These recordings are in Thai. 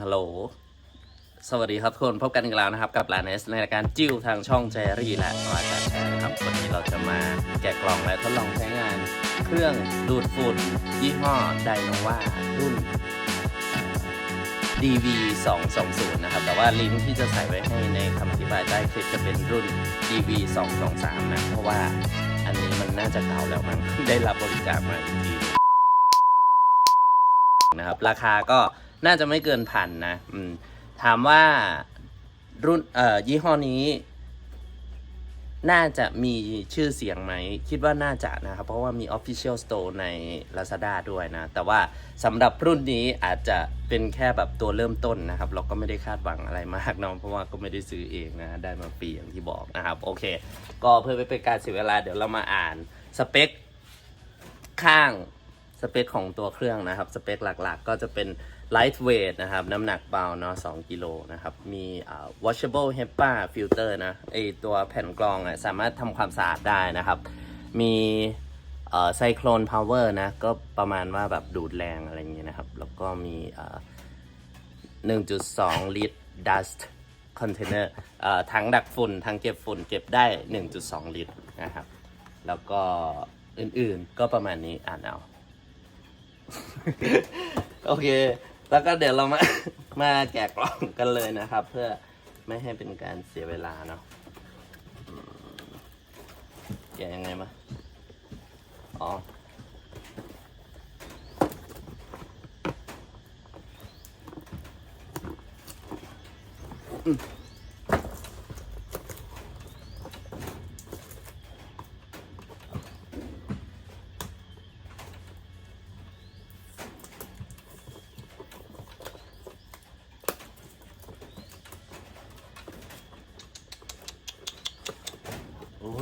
ฮัลโหล สวัสดีครับทุกคนพบกันอีกแล้วนะครับ กับลานเนสในรายการจิ้วทางช่องเจรี่และวาจาแชร์นะครับวันนี้เราจะมาแกะกล่องและทดลองใช้งาน เครื่องดูดฝุ่นยี่ห้อไดโนวารุ่น DV 2 2 0นะครับ แต่ว่าลิงก์ที่จะใส่ไว้ให้ในคำอธิบายใต้คลิปจะเป็นรุ่น DV 2 2 3นะ เพราะว่าอันนี้มันน่าจะเก่าแล้วมันได้รับบริจาคมาอีกทีนะครับ ราคาก็ น่าจะไม่เกินพันนะอืมถามว่ารุ่นเอ่อยี่ห้อนี้ น่าจะมีชื่อเสียงไหม คิดว่าน่าจะนะครับ เพราะว่ามี Official Store ใน Lazada ด้วยนะ แต่ว่าสำหรับรุ่นนี้อาจจะเป็นแค่แบบตัวเริ่มต้นนะครับ เราก็ไม่ได้คาดหวังอะไรมากเนาะเพราะว่าก็ไม่ได้ซื้อเองนะ ได้มาฟรีอย่างที่บอกนะครับ โอเค ก็เพื่อไม่เป็นการเสียเวลาเดี๋ยวเรามาอ่านสเปคข้าง สเปคของตัวเครื่องนะครับ สเปคหลักๆ ก็จะเป็น lightweight นะครับ น้ำหนักเบาเนาะ2กิโลนะครับ มี washable HEPA filter นะไอตัวแผ่นกรองอะสามารถทำความสะอาดได้นะครับ มีเอ่อ cyclone power นะ ก็ประมาณว่าแบบดูดแรงอะไรอย่างเงี้ยนะครับ แล้วก็มีอ่า1.2 ลิตร dust container เอ่อถังดักฝุ่นถังเก็บฝุ่นเก็บได้ 1.2 ลิตรนะครับ แล้วก็อื่นๆก็ประมาณนี้อ่านเอา โอเค แล้วก็เดี๋ยวเรามา มาแกะกล่องกันเลยนะครับ เพื่อไม่ให้เป็นการเสียเวลาเนาะแกะยังไงมา อ๋อ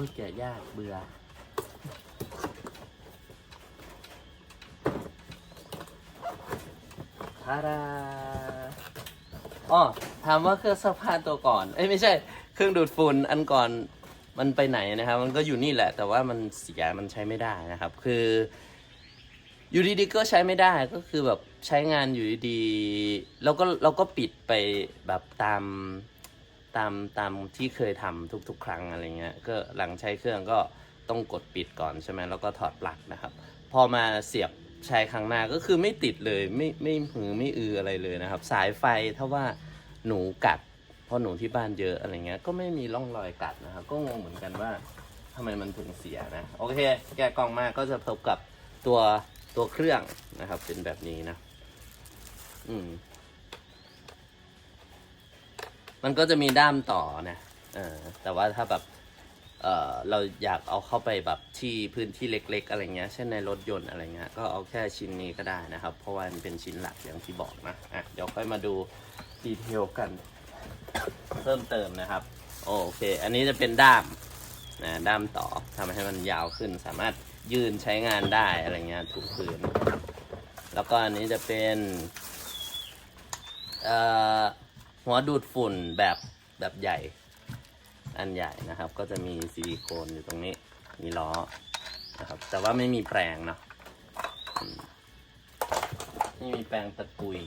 อ้ยแกะยากเบื่อ ทาดาอ๋อถามว่าเครื่องซักผ้าตัวก่อน เอ้ยไม่ใช่ เครื่องดูดฝุ่นอันก่อนมันไปไหนนะครับ มันก็อยู่นี่แหละ แต่ว่ามันเสีย มันใช้ไม่ได้นะครับ คือ อยู่ดีๆก็ใช้ไม่ได้ ก็คือแบบใช้งานอยู่ดีๆเราก็เราก็ปิดไปแบบตาม ตามตามที่เคยทำทุกๆ ครั้งอะไรเงี้ยก็หลังใช้เครื่องก็ต้องกดปิดก่อนใช่ไหมแล้วก็ถอดปลั๊กนะครับ พอมาเสียบใช้ครั้งหน้าก็คือไม่ติดเลยไม่ไม่หือไม่อืออะไรเลยนะครับ สายไฟถ้าว่าหนูกัดเพราะหนูที่บ้านเยอะอะไรเงี้ยก็ไม่มีร่องรอยกัดนะครับ ก็งงเหมือนกันว่าทำไมมันถึงเสียนะ โอเค แกกล่องมากก็จะพบกับตัวตัวเครื่องนะครับ เป็นแบบนี้นะ อืม มันก็จะมีด้ามต่อนะเออแต่ว่าถ้าแบบเออเราอยากเอาเข้าไปแบบที่พื้นที่เล็ก ๆ อะไรเงี้ย เช่นในรถยนต์อะไรเงี้ย ก็เอาแค่ชิ้นนี้ก็ได้นะครับ เพราะว่ามันเป็นชิ้นหลักอย่างที่บอกนะ อะ เดี๋ยวค่อยมาดูดีเทลกัน เพิ่มเติมนะครับ โอเค อันนี้จะเป็นด้ามนะด้ามต่อทำให้มันยาวขึ้น สามารถยืนใช้งานได้อะไรเงี้ยถูกพื้น แล้วก็อันนี้จะเป็น เอ่อ หัวดูดฝุ่นแบบแบบใหญ่ อันใหญ่นะครับ ก็จะมีซิลิโคนอยู่ตรงนี้ มีล้อนะครับ แต่ว่าไม่มีแปรงเนาะอืมไม่มีแปรงตะกุย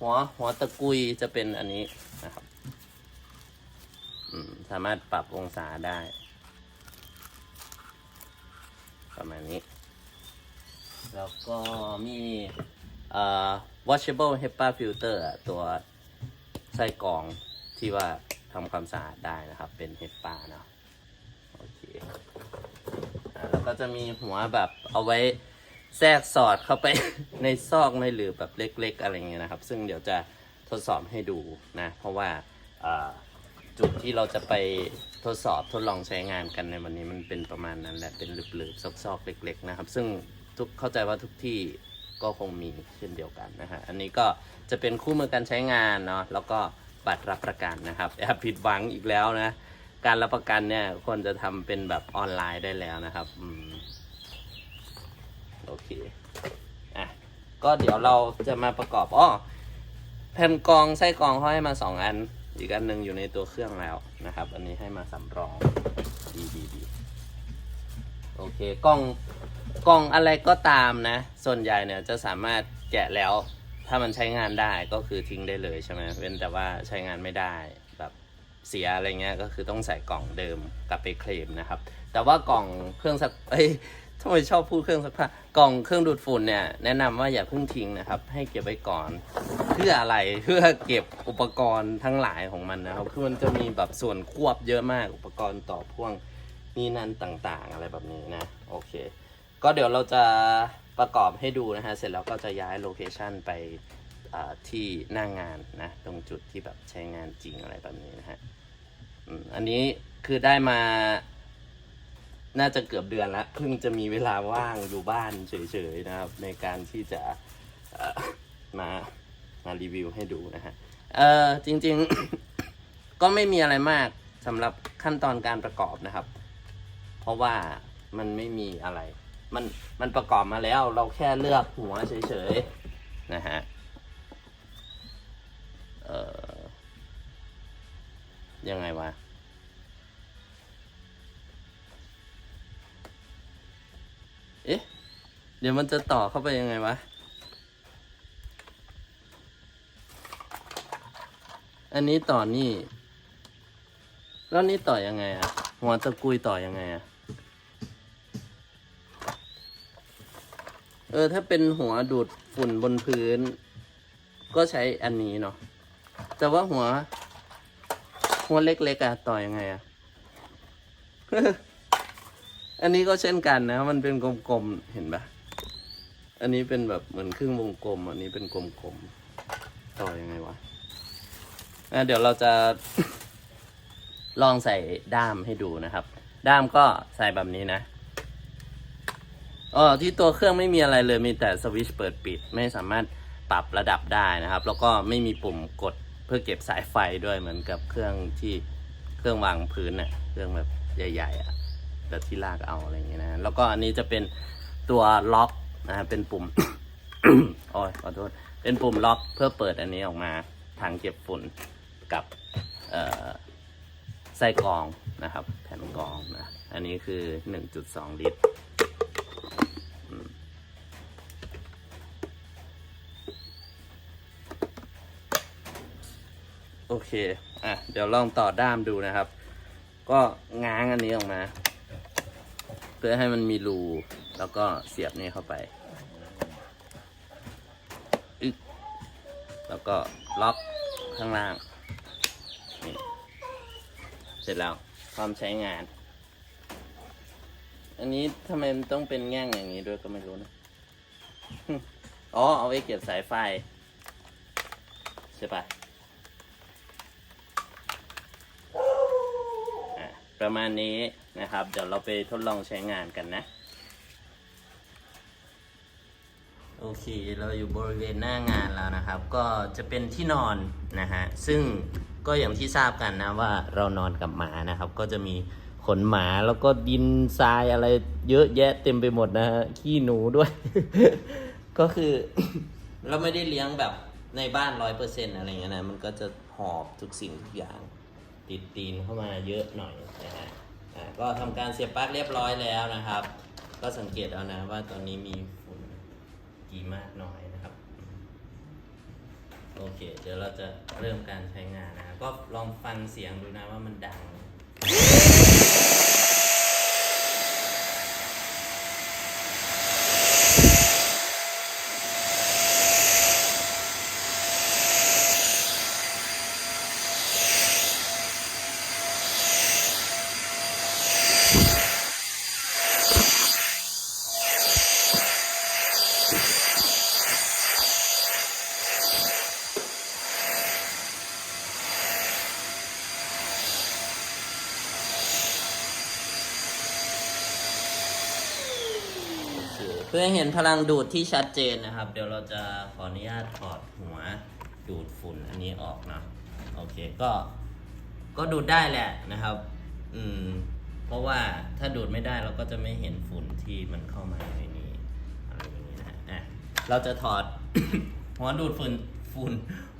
หัวหัวตะกุยจะเป็นอันนี้นะครับสามารถปรับองศาได้ ประมาณนี้ แล้วก็มีอ่อ washable HEPA filter ตัว ส่กรองที่ว่าทำความสะอาดได้นะครับ เป็น HEPA เนาะโอเคแล้วก็จะมีหัวแบบเอาไว้แทรกสอดเข้าไป ในซอกในหรือแบบเล็ก ๆ อะไรเงี้ยนะครับ ซึ่งเดี๋ยวจะทดสอบให้ดูนะ เพราะว่าจุดที่เราจะไปทดสอบทดลองใช้งานกันในวันนี้มันเป็นประมาณนั้นแหละเป็นหลืบๆซอกๆเล็ก ๆ นะครับ ซึ่งทุกเข้าใจว่าทุกที่ ก็คงมีเช่นเดียวกันนะฮะ อันนี้ก็จะเป็นคู่มือการใช้งานเนาะ แล้วก็บัตรรับประกันนะครับแอบผิดหวังอีกแล้วนะ การรับประกันเนี่ยควรจะทำเป็นแบบออนไลน์ได้แล้วนะครับ อืม โอเค อะ ก็เดี๋ยวเราจะมาประกอบอ้อแผ่นกองไส้กองเขาให้มาสองอัน อีกอันหนึ่งอยู่ในตัวเครื่องแล้วนะครับ อันนี้ให้มาสำรอง ดีดีดีโอเค กล้อง กล้องอะไรก็ตามนะ ส่วนใหญ่เนี่ยจะสามารถแกะแล้ว ถ้ามันใช้งานได้ก็คือทิ้งได้เลยใช่ไหมเว้นแต่ว่าใช้งานไม่ได้แบบเสียอะไรเงี้ยก็คือต้องใส่กล่องเดิมกลับไปเคลมนะครับ แต่ว่ากล่องเครื่องซักเอ้ยทำไมชอบพูดเครื่องซักผ้ากล่องเครื่องดูดฝุ่นเนี่ยแนะนำว่าอย่าเพิ่งทิ้งนะครับ ให้เก็บไว้ก่อน เพื่ออะไรเพื่อเก็บอุปกรณ์ทั้งหลายของมันนะครับคือมันจะมีแบบส่วนควบเยอะมากอุปกรณ์ต่อพ่วงนี่นั่นต่างๆ อะไรแบบนี้นะ โอเค ก็เดี๋ยวเราจะประกอบให้ดูนะฮะ เสร็จแล้วก็จะย้ายโลเคชันไปที่หน้างงานนะ ตรงจุดที่แบบใช้งานจริงอะไรแบบนี้นะฮะอันนี้คือได้มา น่าจะเกือบเดือนละเพิ่งจะมีเวลาว่างอยู่บ้านเฉยๆนะครับ ในการที่จะมามารีวิวให้ดูนะฮะเออจริงๆ ก็ไม่มีอะไรมากสำหรับขั้นตอนการประกอบนะครับ เพราะว่ามันไม่มีอะไร มันมันประกอบมาแล้ว เราแค่เลือกหัวเฉยๆนะฮะเออยังไงวะเอ๊ะเดี๋ยวมันจะต่อเข้าไปยังไงวะ อันนี้ต่อนี่ แล้วนี่ต่อยังไงอะหัวตะกุยต่อยังไงอะ เออถ้าเป็นหัวดูดฝุ่นบนพื้น ก็ใช้อันนี้เนาะแต่ว่าหัว หัวเล็กๆอะต่อยังไงอะอันนี้ก็เช่นกันนะ มันเป็นกลมๆ เห็นปะอันนี้เป็นแบบเหมือนครึ่งวงกลม อันนี้เป็นกลมๆ ต่อยังไงวะอะเดี๋ยวเราจะ ลองใส่ด้ามให้ดูนะครับ ด้ามก็ใส่แบบนี้นะ อ๋อที่ตัวเครื่องไม่มีอะไรเลยมีแต่สวิตช์เปิดปิด ไม่สามารถปรับระดับได้นะครับ แล้วก็ไม่มีปุ่มกดเพื่อเก็บสายไฟด้วยเหมือนกับเครื่องที่เครื่องวางพื้นน่ะเครื่องแบบใหญ่ๆอะแบบที่ลากเอาอะไรอย่างเงี้ยนะแล้วก็อันนี้จะเป็นตัวล็อกนะฮะเป็นปุ่มโอ้ยขอโทษเป็นปุ่มล็อกเพื่อเปิดอันนี้ออกมาทางเก็บฝุ่นกับเอ่อไส้กรองนะครับ แผ่นกรองนะอันนี้คือ 1.2 ลิตร เคอะเดี๋ยวลองต่อด้ามดูนะครับ ก็ง้างอันนี้ออกมา เพื่อให้มันมีรูแล้วก็เสียบนี่เข้าไปอึ๊กแล้วก็ล็อกข้างล่างนี่เสร็จแล้วพร้อมใช้งาน อันนี้ทำไมมันต้องเป็นแง่งอย่างนี้ด้วยก็ไม่รู้นะอ๋อเอาไว้เก็บสายไฟใช่ปะอะ ประมาณนี้นะครับ เดี๋ยวเราไปทดลองใช้งานกันนะ โอเค เราอยู่บริเวณหน้างานแล้วนะครับ ก็จะเป็นที่นอนนะฮะ ซึ่งก็อย่างที่ทราบกันนะว่าเรานอนกับหมานะครับ ก็จะมีขนหมาแล้วก็ดินทรายอะไรเยอะแยะเต็มไปหมดนะฮะขี้หนูด้วย ก็คือเราไม่ได้เลี้ยงแบบในบ้านร้อยเปอร์เซ็นต์อะไรเงี้ยนะ มันก็จะหอบทุกสิ่งทุกอย่าง ติดตีนเข้ามาเยอะหน่อยนะฮะก็ทำการเสียบปลั๊กเรียบร้อยแล้วนะครับ ก็สังเกตเอานะว่าตอนนี้มีฝุ่นกี่มากน้อยนะครับ โอเค เดี๋ยวเราจะเริ่มการใช้งานนะก็ลองฟังเสียงดูนะว่ามันดัง เพื่อให้เห็นพลังดูดที่ชัดเจนนะครับ เดี๋ยวเราจะขออนุญาตถอดหัวดูดฝุ่นอันนี้ออกนะโอเคก็ก็ดูดได้แหละนะครับ อืม เพราะว่าถ้าดูดไม่ได้เราก็จะไม่เห็นฝุ่นที่มันเข้ามาในนี้อะไรอย่างนี้นะฮะอะเราจะถอด หัวดูดฝุ่นฝุ่น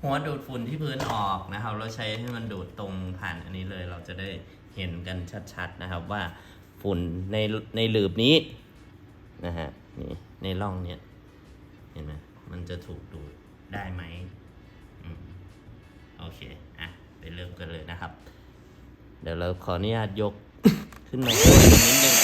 หัวดูดฝุ่นที่พื้นออกนะครับ เราใช้ให้มันดูดตรงผ่านอันนี้เลย เราจะได้เห็นกันชัดๆนะครับว่าฝุ่นในในหลืบนี้นะฮะ นี่ในร่องเนี่ย เห็นไหมมันจะถูกดูดได้ไหมอืมโอเค อะ ไปเริ่มกันเลยนะครับ เดี๋ยวเราขออนุญาตยกขึ้นมานิดนึง